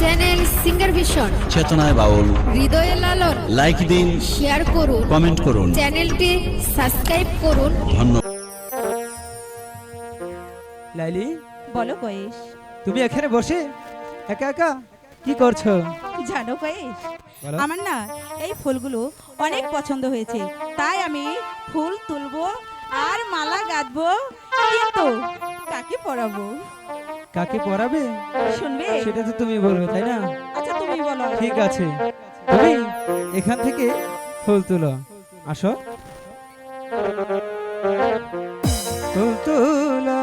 Channel singer vision চেতনায় বাউল হৃদয়ে লালন লাইক দিন শেয়ার করুন. কমেন্ট করুন. চ্যানেলটি সাবস্ক্রাইব করুন. ধন্যবাদ। লাইলি? বলো কয়েস তুমি এখানে বসে একা একা কি করছ? জানো কয়েস আমার না এই ফুলগুলো অনেক পছন্দ হয়েছে। তাই আমি ফুল তুলবো আর মালা গাঁথবো। কিন্তু কাকে পরাবো? কাকে পড়াবে? শুনবে? সেটা তো তুমি বলবে তাই না? আচ্ছা তুমি বলো। ঠিক আছে। তুমি এখান থেকে ফুল তুলো। আসো। ফুল তুলো।